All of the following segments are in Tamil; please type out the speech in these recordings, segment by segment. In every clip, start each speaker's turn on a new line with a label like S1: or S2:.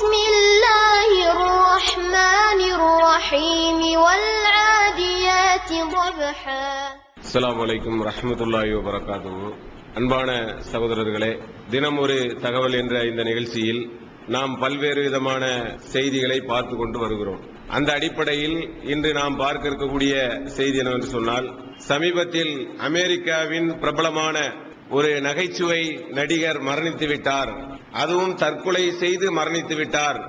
S1: بسم الله الرحمن الرحيم والعاديات ضبحا
S2: அஸ்ஸலாமு அலைக்கும் ரஹ்மத்துல்லாஹி வபரகாத்துஹு அன்பான சகோதரர்களே தினம் ஒரு தகவல் என்ற இந்த நிகழ்ச்சியில் நாம் பல்வேறு விதமான செய்திகளை பார்த்து கொண்டு வருகிறோம் அந்த அடிப்படையில் இன்று நாம் பார்க்க இருக்கக்கூடிய செய்தி என்னவென்று சொன்னால் சமீபத்தில் அமெரிக்காவின் பிரபலமான ஒரு நகைச்சுவை நடிகர் மரணித்து விட்டார். அதுவும் தற்கொலை செய்து மரணித்து விட்டார்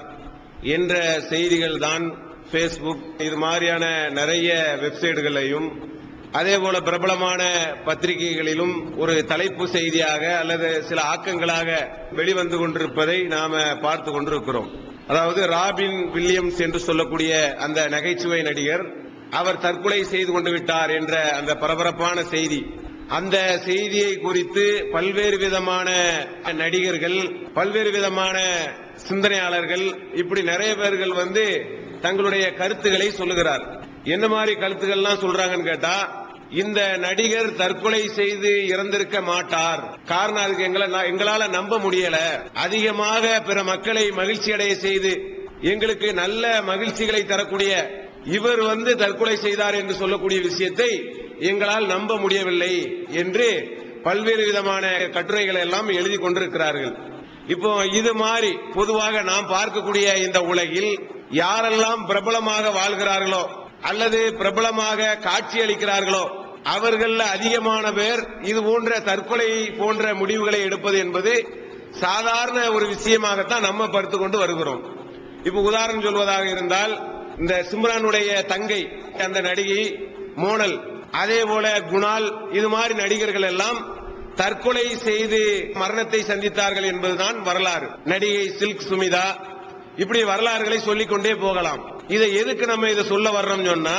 S2: என்ற செய்திகள் தான் பேஸ்புக் இது மாதிரியான நிறைய வெப்சைட்டுகளையும் அதே போல பிரபலமான பத்திரிகைகளிலும் ஒரு தலைப்பு செய்தியாக அல்லது சில ஆக்கங்களாக வெளிவந்து கொண்டிருப்பதை நாம பார்த்து கொண்டிருக்கிறோம். அதாவது ராபின் வில்லியம்ஸ் என்று சொல்லக்கூடிய அந்த நகைச்சுவை நடிகர் அவர் தற்கொலை செய்து கொண்டு விட்டார் என்ற அந்த பரபரப்பான செய்தி அந்த செய்தியை குறித்து பல்வேறு விதமான நடிகர்கள் பல்வேறு விதமான சிந்தனையாளர்கள் இப்படி நிறைய பேர்கள் வந்து தங்களுடைய கருத்துக்களை சொல்லுகிறார். என்ன மாதிரி கருத்துக்கள்லாம் சொல்றாங்கன்னு கேட்டா இந்த நடிகர் தற்கொலை செய்து இறந்திருக்க மாட்டார். காரணம் அதுக்கு எங்களை எங்களால நம்ப முடியல. அதிகமாக பிற மக்களை மகிழ்ச்சி அடைய செய்து எங்களுக்கு நல்ல மகிழ்ச்சிகளை தரக்கூடிய இவர் வந்து தற்கொலை செய்தார் என்று சொல்லக்கூடிய விஷயத்தை எங்களால் நம்ப முடியவில்லை என்று பல்வேறு விதமான கட்டுரைகளை எல்லாம் எழுதி கொண்டிருக்கிறார்கள். இப்போ இது மாதிரி பொதுவாக நாம் பார்க்கக்கூடிய இந்த உலகில் யாரெல்லாம் பிரபலமாக வாழ்கிறார்களோ அல்லது பிரபலமாக காட்சி அளிக்கிறார்களோ அவர்கள் அதிகமான பேர் இது போன்ற தற்கொலை போன்ற முடிவுகளை எடுப்பது என்பது சாதாரண ஒரு விஷயமாகத்தான் நம்ம படுத்து கொண்டு வருகிறோம். இப்ப உதாரணம் சொல்வதாக இருந்தால் இந்த சிம்ரானுடைய தங்கை அந்த நடிகை மோனல் அதே போல குணால் இது மாதிரி நடிகர்கள் எல்லாம் தற்கொலை செய்து மரணத்தை சந்தித்தார்கள் என்பதுதான் வரலாறு. நடிகை சில்க் சுமிதா இப்படி வரலாறுகளை சொல்லிக் கொண்டே போகலாம். இதை எதுக்கு நம்ம இதை சொல்ல வர்றோம் சொன்னா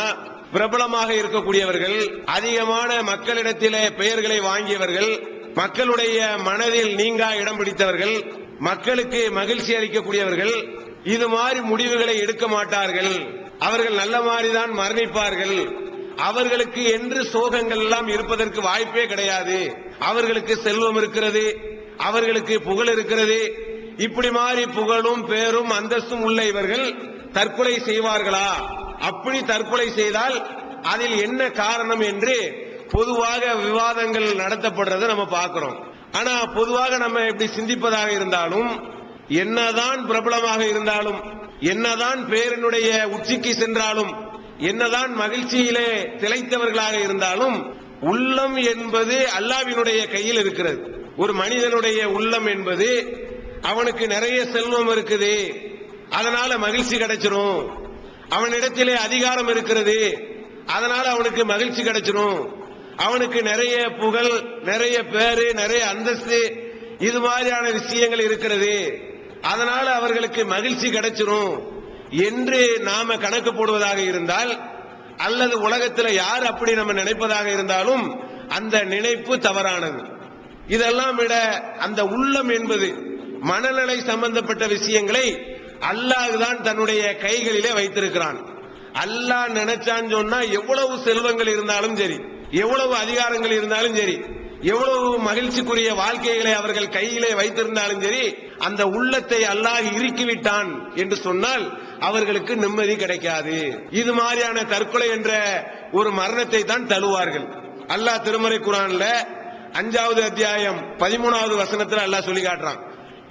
S2: பிரபலமாக இருக்கக்கூடியவர்கள் அதிகமான மக்களிடத்திலே பெயர்களை வாங்கியவர்கள் மக்களுடைய மனதில் நீங்கா இடம் பிடித்தவர்கள் மக்களுக்கு மகிழ்ச்சி அளிக்கக்கூடியவர்கள் இது மாதிரி முடிவுகளை எடுக்க மாட்டார்கள். அவர்கள் நல்ல மாதிரிதான் மரணிப்பார்கள். அவர்களுக்கு என்று சோகங்கள் எல்லாம் இருப்பதற்கு வாய்ப்பே கிடையாது. அவர்களுக்கு செல்வம் இருக்கிறது அவர்களுக்கு புகழ் இருக்கிறது. இப்படி மாதிரி புகழும் பேரும் அந்தஸ்தும் உள்ள இவர்கள் தற்கொலை செய்வார்களா? அப்படி தற்கொலை செய்தால் அதில் என்ன காரணம் என்று பொதுவாக விவாதங்கள் நடத்தப்படுறதை நம்ம பார்க்கிறோம். ஆனா பொதுவாக நம்ம இப்படி சிந்திப்பதாக இருந்தாலும் என்னதான் பிரபலமாக இருந்தாலும் என்னதான் பேரனுடைய உச்சிக்கு சென்றாலும் என்னதான் மகிழ்ச்சியிலே திளைத்தவர்களாக இருந்தாலும் உள்ளம் என்பது அல்லாவினுடைய கையில் இருக்கிறது. ஒரு மனிதனுடைய உள்ளம் என்பது அவனுக்கு நிறைய செல்வம் இருக்குது. அதனால மகிழ்ச்சி கிடைச்சிரும். அவனிடத்திலே அதிகாரம் இருக்கிறது. அதனால அவனுக்கு மகிழ்ச்சி கிடைச்சிரும். அவனுக்கு நிறைய புகழ் நிறைய பேரு நிறைய அந்தஸ்து இது மாதிரியான விஷயங்கள் இருக்கிறது. அதனால அவர்களுக்கு மகிழ்ச்சி கிடைச்சிரும். என்று நாம கணக்கு போடுவதாக இருந்தால் அல்லது உலகத்தில் யார் அப்படி நம்ம நினைப்பதாக இருந்தாலும் அந்த நினைப்பு தவறானது. இதெல்லாம் விட அந்த உள்ளம் என்பது மனநிலை சம்பந்தப்பட்ட விஷயங்களை அல்லாஹ் தான் தன்னுடைய கைகளிலே வைத்திருக்கிறான். அல்லாஹ் நினைச்சான்னு சொன்னா எவ்வளவு செல்வங்கள் இருந்தாலும் சரி எவ்வளவு அதிகாரங்கள் இருந்தாலும் சரி எவ்வளவு மகிழ்ச்சிக்குரிய வாழ்க்கைகளை அவர்கள் கையிலே வைத்திருந்தாலும் சரி அந்த உள்ளத்தை அல்லாஹ் இறுக்கிவிட்டான் என்று சொன்னால் அவர்களுக்கு நிம்மதி கிடைக்காது. இது மாதிரியான தற்கொலை என்ற ஒரு மரணத்தை தான் தழுவார்கள். அல்லாஹ் திருமறை குரான்ல அஞ்சாவது அத்தியாயம் பதிமூணாவது வசனத்துல அல்லாஹ் சொல்லி காட்டுறான்.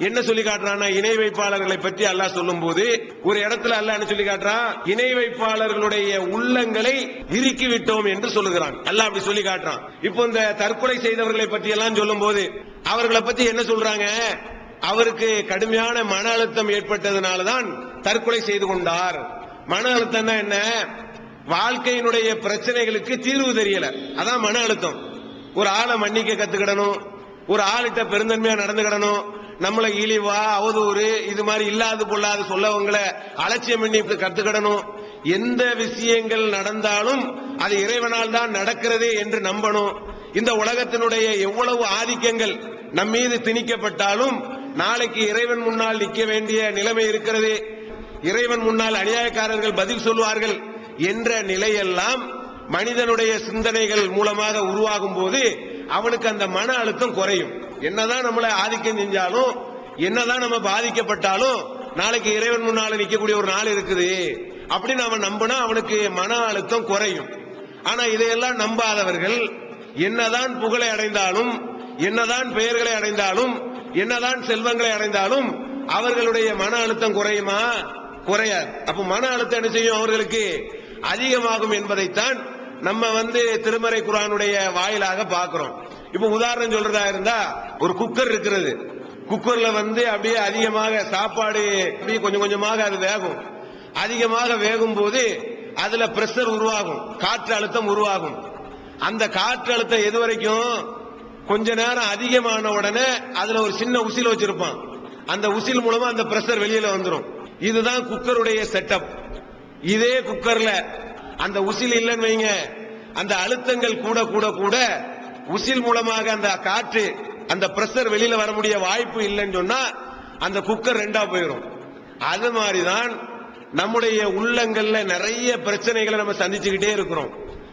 S2: என்ன சொல்லி காட்டுறான்னா இணை வைப்பாளர்களை பற்றி அல்லாஹ் சொல்லும் போது ஒரு இடத்துல அல்லாஹ் என்ன சொல்லி காட்டுறான்? இணை வைப்பாளர்களுடைய உள்ளங்களை இறுக்கி விட்டோம் என்று சொல்லுகிறான். அல்லாஹ் அப்படி சொல்லி காட்டுறான். இப்போ இந்த தற்கொலை செய்தவர்களை பற்றி எல்லாம் சொல்லும் போது அவர்களை பத்தி என்ன சொல்றாங்க? அவருக்கு கடுமையான மன அழுத்தம் ஏற்பட்டதுனாலதான் தற்கொலை செய்து கொண்டார். மன அழுத்தம்னா என்ன? வாழ்க்கையினுடைய பிரச்சனைகளுக்கு தீர்வு தெரியல. அதான் மன அழுத்தம். ஒரு ஆளை மன்னிக்க கத்துக்கிடணும். ஒரு ஆளிட்ட பெருந்தன்மையா நடந்துக்கிடணும். நம்மளை இழிவா அவதூறு இது மாதிரி இல்லாது பொல்லாது சொல்லவங்களை அலட்சியம் பண்ணி கத்துக்கிடணும். எந்த விஷயங்கள் நடந்தாலும் அது இறைவனால் தான் நடக்கிறது என்று நம்பணும். இந்த உலகத்தினுடைய எவ்வளவு ஆதிக்கங்கள் நம்மீது திணிக்கப்பட்டாலும் நாளைக்கு இறைவன் முன்னால் நிற்க வேண்டிய நிலைமை இருக்கிறது. இறைவன் முன்னால் அநியாயக்காரர்கள் பதில் சொல்வார்கள் என்ற நிலையெல்லாம் மனிதனுடைய சிந்தனைகள் மூலமாக உருவாகும் போது அவனுக்கு அந்த மன அழுத்தம் குறையும். என்னதான் நம்மளை ஆதிக்கம் செஞ்சாலும் என்னதான் நம்ம பாதிக்கப்பட்டாலும் நாளைக்கு இறைவன் முன்னால நிக்கக்கூடிய ஒரு நாள் இருக்குது. அப்படின்னு அவன் நம்பினா அவனுக்கு மன அழுத்தம் குறையும். ஆனா இதையெல்லாம் நம்பாதவர்கள் என்னதான் புகழை அடைந்தாலும் என்னதான் பெயர்களை அடைந்தாலும் என்னதான் செல்வங்களை அடைந்தாலும் அவர்களுடைய மன அழுத்தம் குறையுமா? குறையாது அப்ப மன அழுத்தம் என்ன செய்யும் அவர்களுக்கு? அதிகமாகும் என்பதைத்தான் நம்ம வந்து திருமறை குரானுடைய வாயிலாக பாக்குறோம் இப்ப உதாரணம் சொல்றதா இருந்தா ஒரு குக்கர் இருக்கிறது. குக்கர்ல வந்து அப்படியே அதிகமாக சாப்பாடு அப்படியே கொஞ்சம் கொஞ்சமாக அது வேகும். அதிகமாக வேகும் போது அதுல பிரஷர் உருவாகும். காற்று அழுத்தம் உருவாகும். அந்த காற்று அழுத்தம் எது வரைக்கும்? கொஞ்ச நேரம் அதிகமான உடனே அதுல ஒரு சின்ன உசில் வச்சிருப்பான். அந்த உசில் மூலமா அந்த பிரஷர் வெளியில வந்துடும் இதுதான் குக்கருடைய செட்டப். இதே குக்கர்ல அந்த உசில் இல்லைன்னு வைங்க. அந்த அழுத்தங்கள் கூட கூட கூட உசில் மூலமாக அந்த காற்று அந்த பிரஷர் வெளியில வர முடிய வாய்ப்பு இல்லைன்னு சொன்னா அந்த குக்கர் ரெண்டா போயிடும் அது மாதிரிதான் நம்முடைய உள்ளங்கள்ல நிறைய பிரச்சனைகளை நம்ம சந்திச்சுக்கிட்டே இருக்கிறோம்.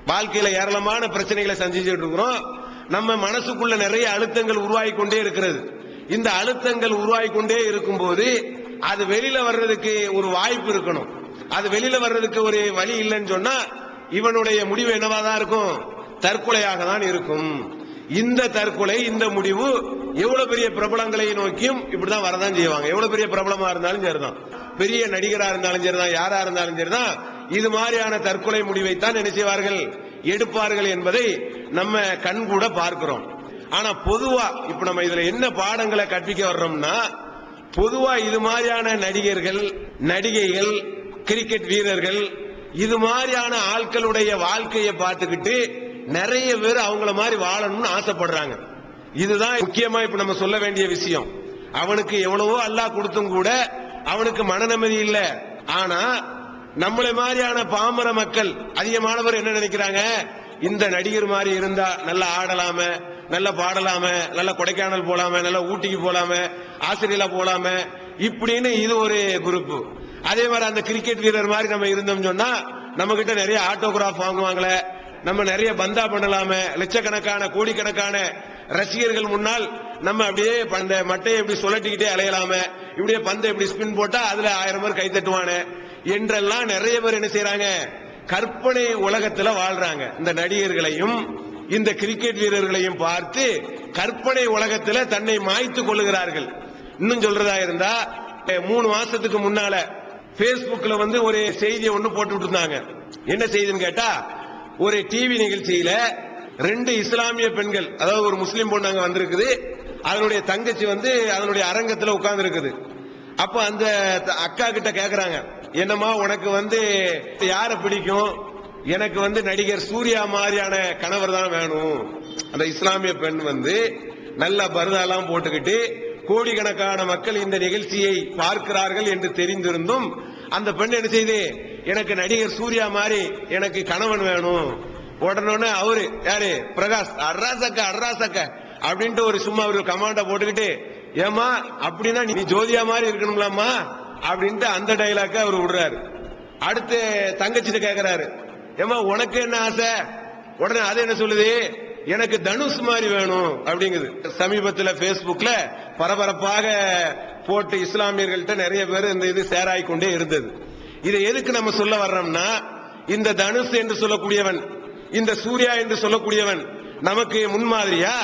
S2: வாழ்க்கையில ஏராளமான பிரச்சனைகளை சந்திச்சுட்டு இருக்கிறோம். நம்ம மனசுக்குள்ள நிறைய அழுத்தங்கள் உருவாகி கொண்டே இருக்கிறது. இந்த அழுத்தங்கள் உருவாகி கொண்டே இருக்கும்போது அது வெளியில வர்றதுக்கு ஒரு வாய்ப்பு இருக்கணும். அது வெளியில வர்றதுக்கு ஒரு வழி இல்லைன்னு சொன்னா இவனுடைய முடிவு என்னவா தான் இருக்கும்? தற்கொலையாக தான் இருக்கும். இந்த தற்கொலை இந்த முடிவு எவ்வளவு பெரிய பிரபலங்களை நோக்கியும் இப்படிதான் வரதான் செய்வாங்க. எவ்வளவு பெரிய பிரபலமா இருந்தாலும் சரிதான். பெரிய நடிகரா இருந்தாலும் சரிதான். யாரா இருந்தாலும் சரிதான். இது மாதிரியான தற்கொலை முடிவைத்தான் என்ன செய்வார்கள்? எடுப்பார்கள் என்பதை நம்ம கண் கூட பார்க்கிறோம். ஆனா பொதுவா இப்ப நம்ம இதுல என்ன பாடங்களை கற்பிக்க வர்றோம்னா பொதுவா இது மாதிரியான நடிகர்கள் நடிகைகள் கிரிக்கெட் வீரர்கள் இது மாதிரியான ஆட்களுடைய வாழ்க்கையை பார்த்துக்கிட்டு நிறைய பேர் அவங்கள மாதிரி வாழணும்னு ஆசைப்படுறாங்க. இதுதான் முக்கியமா இப்ப நம்ம சொல்ல வேண்டிய விஷயம். அவனுக்கு எவ்வளவோ அல்லாஹ் கொடுத்தும் கூட அவனுக்கு மனநம்மதி இல்லை இல்ல. ஆனா நம்மளை மாதிரியான பாமர மக்கள் அதிகமானவர் என்ன நினைக்கிறாங்க? இந்த நடிகர் மாதிரி இருந்தா நல்லா ஆடலாம நல்லா பாடலாம நல்லா கொடைக்கானல் போலாம நல்லா ஊட்டிக்கு போலாம ஆஸ்திரேலியா போலாம இப்படின்னு இது ஒரு குரூப் அதே மாதிரி அந்த கிரிக்கெட் வீரர் மாதிரி நம்ம இருந்தோம் சொன்னா நம்ம கிட்ட நிறைய ஆட்டோகிராஃப் வாங்குவாங்களே நம்ம நிறைய பந்தா பண்ணலாம லட்சக்கணக்கான கோடிக்கணக்கான ரசிகர்கள் முன்னால் நம்ம அப்படியே அந்த மட்டையை இப்படி சுழட்டிக்கிட்டே அலையலாம இப்படியே பந்தை இப்படி ஸ்பின் போட்டா அதுல ஆயிரம் பேர் கை என்றெல்லாம் நிறைய பேர் என்ன செய்யறாங்க கற்பனை உலகத்துல வாழ்றாங்க. இந்த நடிகர்களையும் இந்த கிரிக்கெட் வீரர்களையும் பார்த்து கற்பனை உலகத்தில் தன்னை மாய்த்து கொள்ளுகிறார்கள். இன்னும் சொல்றதா இருந்தா மூணு மாசத்துக்கு முன்னால பேஸ்புக்ல வந்து ஒரு செய்தியை ஒண்ணு போட்டு இருந்தாங்க. என்ன செய்தின்னு கேட்டா ஒரு டிவி நிகழ்ச்சியில ரெண்டு இஸ்லாமிய பெண்கள் அதாவது ஒரு முஸ்லீம் பொண்ணு அங்க வந்திருக்குது. அதனுடைய தங்கச்சி வந்து அதனுடைய அரங்கத்துல உட்கார்ந்து இருக்குது அப்ப அந்த த- அக்கா கிட்ட கேக்குறாங்க என்னம்மா உனக்கு வந்து யார பிடிக்கும்? எனக்கு வந்து நடிகர் சூர்யா மாதிரியான கணவர் தான் வேணும். அந்த இஸ்லாமிய பெண் வந்து நல்ல பருதாலாம் போட்டுக்கிட்டு கோடிக்கணக்கான மக்கள் இந்த நிகழ்ச்சியை பார்க்கிறார்கள் என்று தெரிந்திருந்தும் அந்த பெண் என்ன செய்து எனக்கு நடிகர் சூர்யா மாதிரி எனக்கு கணவன் வேணும். உடனே அவரு யாரு? பிரகாஷ் அர்ராசக்க அர்ராசக்க அப்படின்ட்டு ஒரு சும்மா ஒரு கமாண்ட போட்டுக்கிட்டு ஏமா அப்படின்னா நீ ஜோதியா மாதிரி இருக்கணும்லாமா அப்படின்ட்டு அந்த டைலாக்க அவர் விடுறாரு. அடுத்து தங்கச்சிட்டு கேக்குறாரு. ஏமா உனக்கு என்ன ஆசை? உடனே அது என்ன சொல்லுது? எனக்கு தனுஷ் மாதிரி வேணும் அப்படிங்குது. சமீபத்தில் பேஸ்புக்ல பரபரப்பாக போட்டு இஸ்லாமியர்கள்ட்ட நிறைய பேர் இந்த இது சேராய் கொண்டே இருந்தது. இதை எதுக்கு நம்ம சொல்ல வர்றோம்னா இந்த தனுஷ் என்று சொல்லக்கூடியவன் இந்த சூர்யா என்று சொல்லக்கூடியவன் நமக்கு முன்மாதிரியா?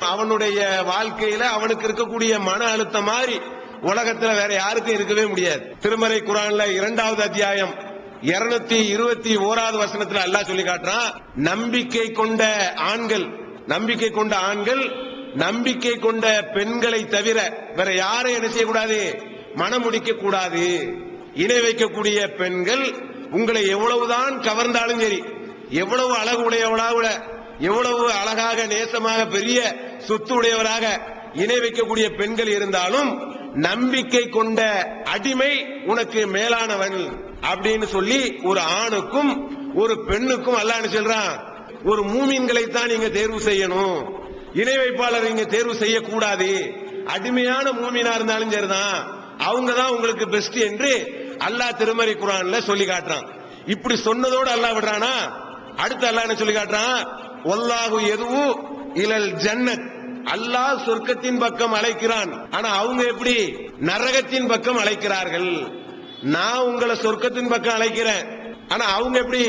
S2: அவனுடைய வாழ்க்கையில அவனுக்கு இருக்கக்கூடிய மன அழுத்தம் மாதிரி உலகத்துல வேற யாருக்கும் இருக்கவே முடியாது. திருமறை குரான்ல இரண்டாவது அத்தியாயம் இருநூத்தி இருபத்தி ஓராவது வசனத்துல அல்லாஹ் சொல்லி காட்டுறான் நம்பிக்கை கொண்ட ஆண்கள் நம்பிக்கை கொண்ட ஆண்கள் நம்பிக்கை கொண்ட பெண்களை தவிர வேற யாரையும் என்ன செய்யக்கூடாது? மனமுடிக்க கூடாது. இணை வைக்கக்கூடிய பெண்கள் உங்களை எவ்வளவுதான் கவர்ந்தாலும் சரி எவ்வளவு அழகு உடையவளாக எவ்வளவு அழகாக நேசமாக பெரிய சொத்து உடையவராக இணை வைக்கக்கூடிய பெண்கள் இருந்தாலும் நம்பிக்கை கொண்ட அடிமை உனக்கு மேலானவன் அப்படின்னு சொல்லி ஒரு ஆணுக்கும் ஒரு பெண்ணுக்கும் அல்லான்னு சொல்றான் ஒரு மூமீன்களை தான் நீங்க தேர்வு செய்யணும். இணை வைப்பாளர் நீங்க தேர்வு செய்யக்கூடாது. அடிமையான மூமினா இருந்தாலும் சரிதான். அவங்க தான் உங்களுக்கு பெஸ்ட் என்று அல்லாஹ் திருமறை குரான்ல சொல்லி காட்டுறான். இப்படி சொன்னதோடு அல்லாஹ் விடுறானா? அடுத்து அல்லாஹ் என்ன சொல்லி காட்டுறான் ஒல்லாகு எதுவும் இலல் ஜன்னத். அல்லாஹ் சொர்க்கத்தின் பக்கம் அழைக்கிறான். ஆனா அவங்க எப்படி? நரகத்தின் பக்கம் அழைக்கிறார்கள். நான் உங்களை சொர்க்கத்தின் பக்கம் அழைக்கிறேன். ஆனா அவங்க எப்படி?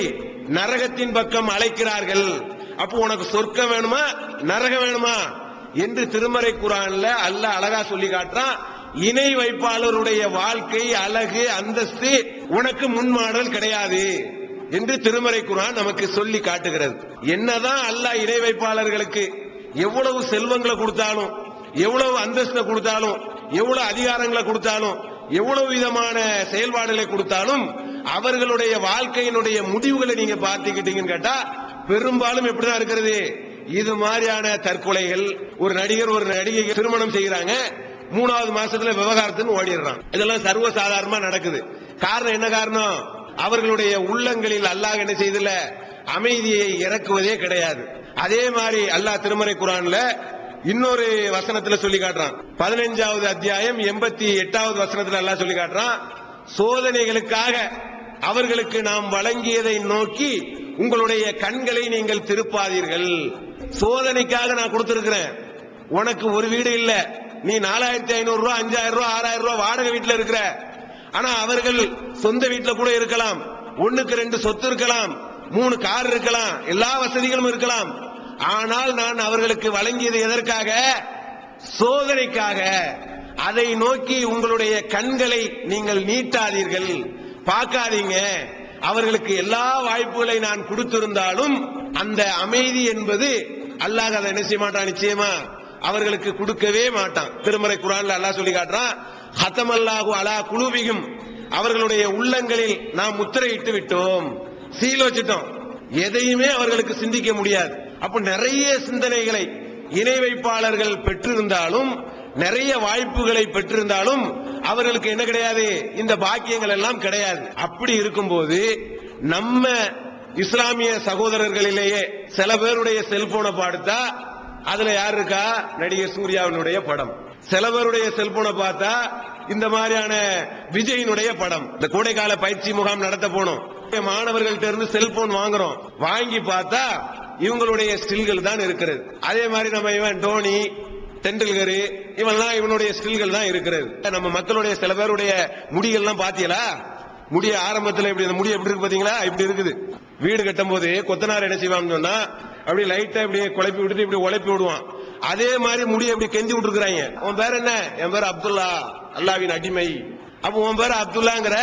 S2: நரகத்தின் பக்கம் அழைக்கிறார்கள். அப்போ உனக்கு சொர்க்கம் வேணுமா? நரகம் வேணுமா? என்று திருமறை குரான்ல அல்ல அழகா சொல்லி காட்டுறான். இணை வைப்பாளருடைய வாழ்க்கை அழகு அந்தஸ்து உனக்கு முன்மாடல் கிடையாது என்று திருமறை குரான் நமக்கு சொல்லி காட்டுகிறது. என்னதான் அல்லாஹ் இணை வைப்பாளர்களுக்கு எவ்வளவு செல்வங்களை கொடுத்தாலும் எவ்வளவு அந்தஸ்தை கொடுத்தாலும் எவ்வளவு அதிகாரங்களை கொடுத்தாலும் எவ்வளவு விதமான செயல்பாடுகளை கொடுத்தாலும் அவர்களுடைய வாழ்க்கையினுடைய முடிவுகளை நீங்க பார்த்துக்கிட்டீங்கன்னு கேட்டா பெரும்பாலும் எப்படிதான் இருக்கிறது? இது மாதிரியான தற்கொலைகள் ஒரு நடிகர் ஒரு நடிகை திருமணம் செய்யறாங்க மூணாவது மாசத்துல விவகாரத்துன்னு ஓடிடுறான். இதெல்லாம் சர்வசாதாரணமா நடக்குது. காரணம் என்ன காரணம்? அவர்களுடைய உள்ளங்களில் அல்லாஹ் என்ன செய்தல அமைதியை இறக்குவதே கிடையாது. அதே மாதிரி அல்லாஹ் திருமறை குரான்ல இன்னொரு வசனத்துல சொல்லி காட்டுறான். பதினஞ்சாவது அத்தியாயம் எண்பத்தி எட்டாவது வசனத்துல அல்லாஹ் சொல்லி காட்டுறான். சோதனைகளுக்காக அவர்களுக்கு நாம் வழங்கியதை நோக்கி உங்களுடைய கண்களை நீங்கள் திருப்பாதீர்கள். சோதனைக்காக நான் கொடுத்திருக்கிறேன். உனக்கு ஒரு வீடு இல்ல. நீ நாலாயிரத்தி ஐநூறு ரூபாய் அஞ்சாயிரம் ரூபாய் ஆறாயிரம் ரூபாய் வாடகை வீட்டுல இருக்கிற. ஆனா அவர்கள் சொந்த வீட்டுல கூட இருக்கலாம். ஒண்ணுக்கு ரெண்டு சொத்து இருக்கலாம். மூணு கார் இருக்கலாம் எல்லா வசதிகளும் இருக்கலாம். ஆனால் நான் அவர்களுக்கு வழங்கியது எதற்காக? சோதனைக்காக. அதை நோக்கி உங்களுடைய கண்களை நீங்கள் நீட்டாதீர்கள். பார்க்காதீங்க. அவர்களுக்கு எல்லா வாய்ப்புகளை நான் கொடுத்திருந்தாலும் அந்த அமைதி என்பது அல்லாஹ் அதை என்ன செய்ய மாட்டான்? நிச்சயமா. அவர்களுக்கு கொடுக்கவே மாட்டான். திருமறை குரான்ல அல்லாஹ் சொல்லி காட்டுறான் ஹத்தமல்லாஹு அலா குழுவியும் அவர்களுடைய உள்ளங்களில் நாம் முத்திரையிட்டு விட்டோம். சீல் வச்சிட்டோம். எதையுமே அவர்களுக்கு சிந்திக்க முடியாது. அப்ப நிறைய சிந்தனைகளை இணை வைப்பாளர்கள் பெற்றிருந்தாலும் நிறைய வாய்ப்புகளை பெற்றிருந்தாலும் அவர்களுக்கு என்ன கிடையாது? இந்த பாக்கியங்கள் எல்லாம் கிடையாது. அப்படி இருக்கும்போது நம்ம இஸ்லாமிய சகோதரர்களிலேயே சில பேருடைய செல்போனை பார்த்தா அதுல யார் இருக்கா? நடிகர் சூர்யாவினுடைய படம். சில பேருடைய செல்போனை பார்த்தா இந்த மாதிரியான விஜயினுடைய படம். இந்த கோடைக்கால பயிற்சி முகாம் நடத்த போனோம். மாணவர்கள்ட்ட இருந்து செல்போன் வாங்குறோம். வாங்கி பார்த்தா இவங்களுடைய ஸ்டில்கள் தான் இருக்கிறது. அதே மாதிரி நம்ம இவன் டோனி தெண்டுல்கர் இவன்லாம் இவனுடைய ஸ்டில்கள் தான் இருக்கிறது. நம்ம மக்களுடைய சில பேருடைய முடிகள்லாம் பாத்தீங்களா? முடிய ஆரம்பத்துல இப்படி இந்த முடி எப்படி இருக்கு பாத்தீங்களா? இப்படி இருக்குது. வீடு கட்டும் போது கொத்தனார் என்ன செய்வான்னு சொன்னா அப்படியே லைட்டா இப்படியே குழப்பி விட்டுட்டு இப்படி உழைப்பி விடுவான். அதே மாதிரி முடிய இப்படி கெஞ்சி விட்டுருக்காங்க உன் பேர் என்ன? என் பேர் அப்துல்லா அல்லாவின் அடிமை. அப்ப உன் பேர் அப்துல்லாங்கிற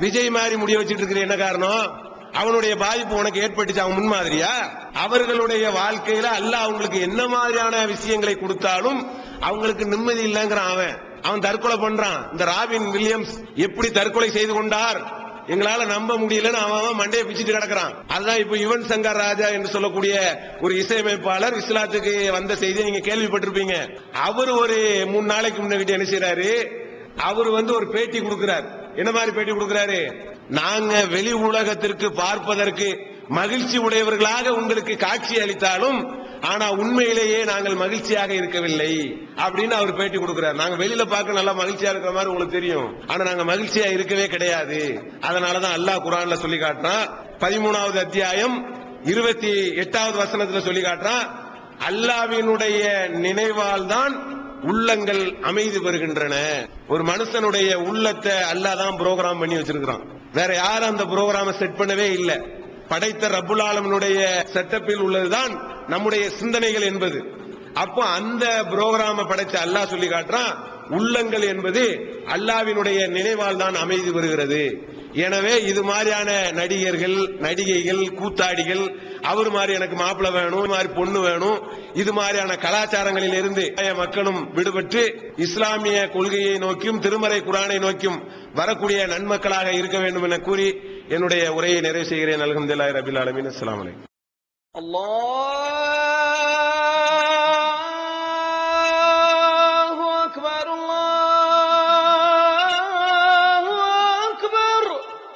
S2: விஜய் மாதிரி முடிய வச்சிட்டு இருக்கிற என்ன காரணம்? அவனுடைய பாதிப்பு உனக்கு ஏற்பட்டுச்சு அவன் முன்மாதிரியா? அவர்களுடைய வாழ்க்கையில அல்ல அவங்களுக்கு என்ன மாதிரியான விஷயங்களை கொடுத்தாலும் அவங்களுக்கு நிம்மதி இல்லைங்கிறான் அவன். அவன் தற்கொலை பண்றான். இந்த ராபின் வில்லியம்ஸ் எப்படி தற்கொலை செய்து கொண்டார்? எங்களால நம்ப முடியலன்னு அவன் அவன் மண்டையை பிச்சுட்டு கிடக்குறான். அதுதான் இப்ப யுவன் சங்கர் ராஜா என்று சொல்லக்கூடிய ஒரு இசையமைப்பாளர் இஸ்லாத்துக்கு வந்த செய்தியை நீங்க கேள்விப்பட்டிருப்பீங்க. அவர் ஒரு மூணு நாளைக்கு முன்னாடி என்ன செய்யறாரு அவர் வந்து ஒரு பேட்டி கொடுக்கிறார். என்ன மாதிரி பேட்டி கொடுக்கிறாரு? நாங்க வெளி உலகத்திற்கு பார்ப்பதற்கு மகிழ்ச்சி உடையவர்களாக உங்களுக்கு காட்சி அளித்தாலும் ஆனா உண்மையிலேயே நாங்கள் மகிழ்ச்சியாக இருக்கவில்லை அப்படின்னு அவர் பேட்டி கொடுக்கிறார். நாங்க வெளியில பார்க்க நல்லா மகிழ்ச்சியா இருக்கிற மாதிரி உங்களுக்கு தெரியும். ஆனா நாங்க மகிழ்ச்சியா இருக்கவே கிடையாது. அதனாலதான் அல்லாஹ் குரான்ல சொல்லி காட்டுறான். பதிமூணாவது அத்தியாயம் இருபத்தி எட்டாவது வசனத்துல சொல்லி காட்டுறான். அல்லாவினுடைய நினைவால் தான் உள்ளங்கள் அமைதி பெறுகின்றன. ஒரு மனுஷனுடைய உள்ளத்தை அல்லாஹ் தான் புரோகிராம் பண்ணி வச்சிருக்கிறான். வேற யாரும் அந்த புரோகிராம செட் பண்ணவே இல்லை. படைத்த ரபுலாலமனுடைய செட்டப்பில் உள்ளதுதான் நம்முடைய சிந்தனைகள் என்பது. அப்போ அந்த புரோகிராம படைச்ச அல்லாஹ் சொல்லி காட்டுறான் உள்ளங்கள் என்பது அல்லாவினுடைய நினைவால் தான் அமைதி வருகிறது எனவே இது மாதிரியான நடிகர்கள் நடிகைகள் கூத்தாடிகள் அவர் மாதிரி எனக்கு மாப்பிள்ள வேணும் மாதிரி பொண்ணு வேணும் இது மாதிரியான கலாச்சாரங்களில் இருந்து மக்களும் விடுபட்டு இஸ்லாமிய கொள்கையை நோக்கியும் திருமறை குரானை நோக்கியும் வரக்கூடிய நன்மக்களாக இருக்க வேண்டும் என கூறி என்னுடைய உரையை நிறைவு செய்கிறேன். அலகம்துல்லாய் ரபில் அலமின் அஸ்லாம்
S3: அலைக்கும்.